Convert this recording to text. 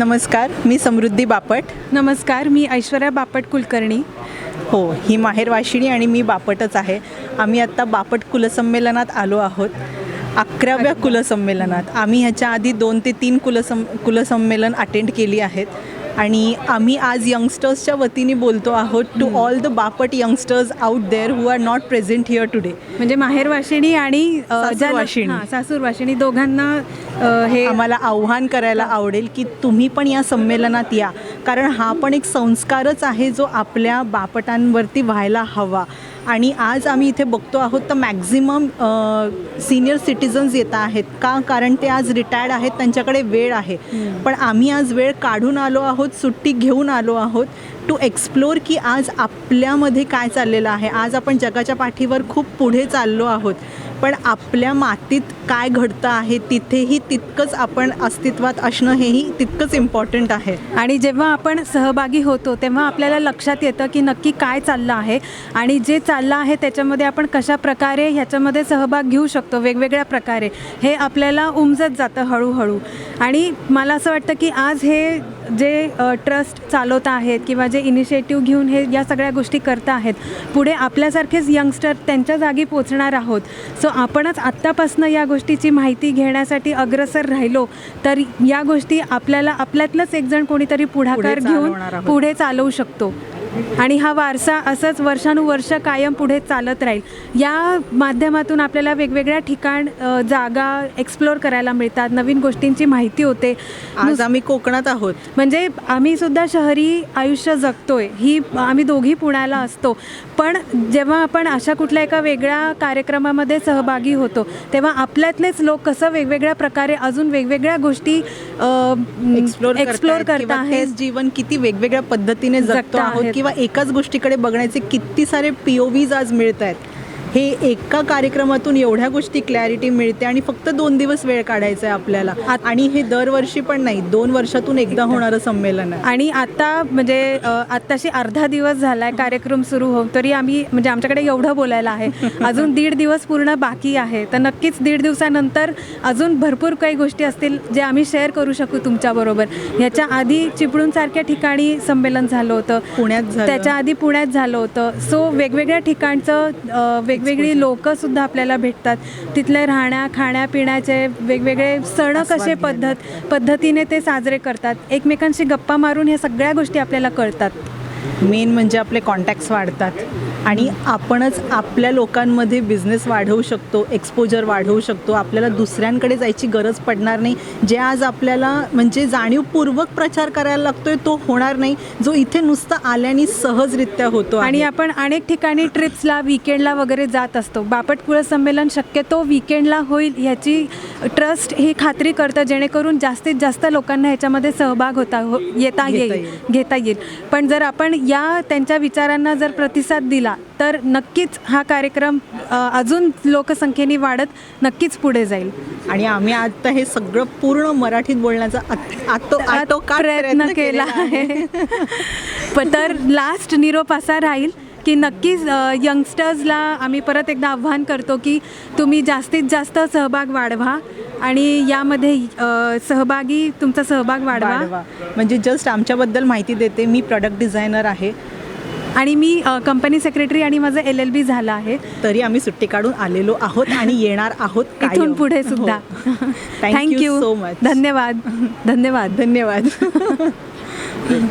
नमस्कार मी समृद्धी बापट. नमस्कार मी ऐश्वर्या बापट कुलकर्णी. हो ही माहेर वाशिणी आणि मी बापटच आहे. आम्ही आत्ता बापट कुलसंमेलनात आलो आहोत. अकराव्या कुलसंमेलनात. आम्ही ह्याच्या आधी दोन ते तीन कुलसं कुलसंमेलन अटेंड केली आहेत. आणि आम्ही आज यंगस्टर्सच्या वतीने बोलतो आहोत to all the Bapat youngsters out there who are not present here today म्हणजे माहेर वाशिणी आणि सासूर वाशिणी. हां, सासूर वाशिणी दोघांना हे आम्हाला आव्हान करायला आवडेल की तुम्ही पण या संमेलनात या. कारण हा पण एक संस्कारच आहे जो आपल्या बापटांवरती व्हायला हवा. आणि आज आम्ही इथे बघतो आहोत तर मॅक्झिमम सिनियर सिटीजन्स येत आहेत. का? कारण ते आज रिटायर्ड आहेत त्यांच्याकडे वेळ आहे. पण आम्ही आज वेळ काढून आलो आहोत सुट्टी घेऊन आलो आहोत टू एक्सप्लोर की आज आपल्यामध्ये काय चाललेलं आहे. आज आपण जगाच्या पाठीवर खूप पुढे चाललो आहोत. पण आपल्या मातीत काय घडतं आहे तिथेही तितकंच आपण अस्तित्वात असणं हेही तितकंच इम्पॉर्टंट आहे. आणि जेव्हा आपण सहभागी होतो तेव्हा आपल्याला लक्षात येतं की नक्की काय चाललं आहे आणि जे चाललं आहे त्याच्यामध्ये आपण कशा प्रकारे ह्याच्यामध्ये सहभाग घेऊ शकतो वेगवेगळ्या प्रकारे हे आपल्याला उमजत जातं हळूहळू. आणि मला असं वाटतं की आज हे जे ट्रस्ट चालवत आहेत किंवा जे इनिशिएटिव्ह घेऊन हे या सगळ्या गोष्टी करत आहेत पुढे आपल्यासारखेच यंगस्टर त्यांच्या जागी पोचणार आहोत सो आपणच आत्तापासनं या गोष्टीची माहिती घेण्यासाठी अग्रसर राहिलो तर या गोष्टी आपल्याला आपल्यातलंच एक जण कोणीतरी पुढाकार पुढे घेऊन. पुढे चालवू शकतो आणि हा वारसा असंच वर्षानुवर्ष कायम पुढे चालत राहील. या माध्यमातून आपल्याला वेगवेगळ्या ठिकाण जागा एक्सप्लोअर करायला मिळतात. नवीन गोष्टींची माहिती होते. आज आम्ही कोकणात आहोत. म्हणजे आम्ही सुद्धा शहरी आयुष्य जगतोय. ही आम्ही दोघी पुण्याला असतो. पण जेव्हा आपण अशा कुठल्या एका वेगळ्या कार्यक्रमामध्ये सहभागी होतो तेव्हा आपल्यातलेच लोक कसं वेगवेगळ्या प्रकारे अजून वेगवेगळ्या गोष्टी एक्सप्लोर एक्सप्लोअर करत तेच जीवन किती वेगवेगळ्या पद्धतीने जगत आहेत. किंवा एकाच गोष्टीकडे बघण्याचे किती सारे पी ओ व्हीज आज मिळत आहेत हे एका कार्यक्रमातून एवढ्या गोष्टी क्लॅरिटी मिळते आणि फक्त दोन दिवस वेळ काढायचा आहे आपल्याला. आणि हे दरवर्षी पण नाही दोन वर्षातून एकदा होणारं संमेलन आहे. आणि आता म्हणजे आत्ताशी अर्धा दिवस झाला आहे कार्यक्रम सुरू होऊन तरी आम्ही म्हणजे आमच्याकडे एवढं बोलायला आहे. अजून दीड दिवस पूर्ण बाकी आहे. तर नक्कीच दीड दिवसानंतर अजून भरपूर काही गोष्टी असतील जे आम्ही शेअर करू शकू तुमच्याबरोबर ह्याच्या आधी चिपळूणसारख्या ठिकाणी संमेलन झालं होतं. पुण्यात. त्याच्या आधी पुण्यात झालं होतं. सो वेगवेगळ्या ठिकाणचं वेगवेगळी लोकं सुद्धा आपल्याला भेटतात. तिथले राहण्या खाण्यापिण्याचे वेगवेगळे सण कसे. पद्धत पद्धतीने ते साजरे करतात. एकमेकांशी गप्पा मारून ह्या सगळ्या गोष्टी आपल्याला कळतात. मेन म्हणजे आपले कॉन्टॅक्ट्स वाढतात. आणि आपणच आपल्या लोकांमध्ये बिझनेस वाढवू शकतो एक्सपोजर वाढवू शकतो. आपल्याला दुसऱ्यांकडे जायची गरज पडणार नाही. जे आज आपल्याला म्हणजे जाणीवपूर्वक प्रचार करायला लागतोय तो होणार नाही. जो इथे नुसतं आल्याने सहजरित्या होतो आणि. आपण अनेक ठिकाणी ट्रिप्सला विकेंडला वगैरे जात असतो. बापटकुळ संमेलन शक्यतो विकेंडला होईल ह्याची ट्रस्ट ही खात्री करतं जेणेकरून जास्तीत जास्त लोकांना ह्याच्यामध्ये सहभाग होता हो येता येईल. घेता येईल. पण जर आपण या त्यांच्या विचारांना जर प्रतिसाद दिला तर नक्कीच हा कार्यक्रम अजून लोकसंख्येने वाढत नक्कीच पुढे जाईल. आणि आम्ही आता हे सगळं पूर्ण मराठीत बोलण्याचा आत- आतो आटोकाट प्रयत्न केला आहे. पण तर लास्ट निरोप असा राहील की नक्कीच यंगस्टर्सला आम्ही परत एकदा आव्हान करतो की तुम्ही जास्तीत जास्त सहभाग वाढवा आणि यामध्ये सहभागी तुमचा सहभाग वाढवा. म्हणजे जस्ट आमच्याबद्दल माहिती देते. मी प्रोडक्ट डिझायनर आहे. आणि मी कंपनी सेक्रेटरी आणि माझं एल एल बी झालं आहे तरी आम्ही सुट्टी काढून आलेलो आहोत आणि येणार आहोत इथून. पुढे सुद्धा हो. You thank you so much. धन्यवाद धन्यवाद धन्यवाद